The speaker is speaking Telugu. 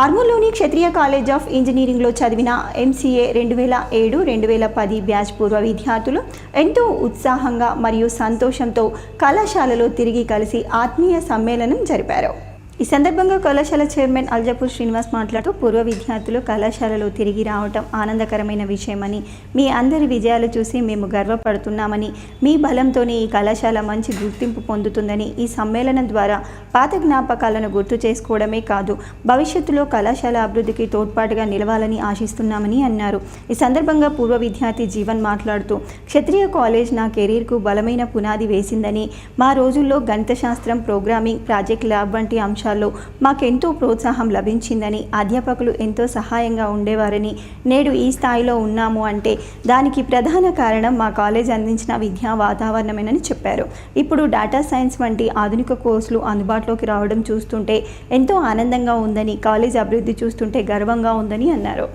ఆర్మూర్లోని క్షత్రియ కాలేజ్ ఆఫ్ ఇంజనీరింగ్లో చదివిన ఎంసీఏ రెండు వేల ఏడు రెండు వేల పది బ్యాచ్ పూర్వ విద్యార్థులు ఎంతో ఉత్సాహంగా మరియు సంతోషంతో కళాశాలలో తిరిగి కలిసి ఆత్మీయ సమ్మేళనం జరిపారు. ఈ సందర్భంగా కళాశాల చైర్మన్ అల్జపూర్ శ్రీనివాస్ మాట్లాడుతూ పూర్వ విద్యార్థులు కళాశాలలో తిరిగి రావటం ఆనందకరమైన విషయమని మీ అందరి విజయాలు చూసి మేము గర్వపడుతున్నామని మీ బలంతోనే ఈ కళాశాల మంచి గుర్తింపు పొందుతుందని ఈ సమ్మేళనం ద్వారా పాత జ్ఞాపకాలను గుర్తు చేసుకోవడమే కాదు భవిష్యత్తులో కళాశాల అభివృద్ధికి తోడ్పాటుగా నిలవాలని ఆశిస్తున్నామని అన్నారు. ఈ సందర్భంగా పూర్వ విద్యార్థి జీవన్ మాట్లాడుతూ క్షత్రియ కాలేజ్ నా కెరీర్కు బలమైన పునాది వేసిందని మా రోజుల్లో గణిత శాస్త్రం ప్రోగ్రామింగ్ ప్రాజెక్ట్ ల్యాబ్ వంటి అంశాల్లో మాకెంతో ప్రోత్సాహం లభించిందని అధ్యాపకులు ఎంతో సహాయంగా ఉండేవారని నేడు ఈ స్థాయిలో ఉన్నాము అంటే దానికి ప్రధాన కారణం మా కాలేజ్ అందించిన విద్యా వాతావరణమేనని చెప్పారు. ఇప్పుడు డేటా సైన్స్ వంటి ఆధునిక కోర్సులు అందుబాటులోకి రావడం చూస్తుంటే ఎంతో ఆనందంగా ఉందని కాలేజ్ అభివృద్ధి చూస్తుంటే గర్వంగా ఉందని అన్నారు.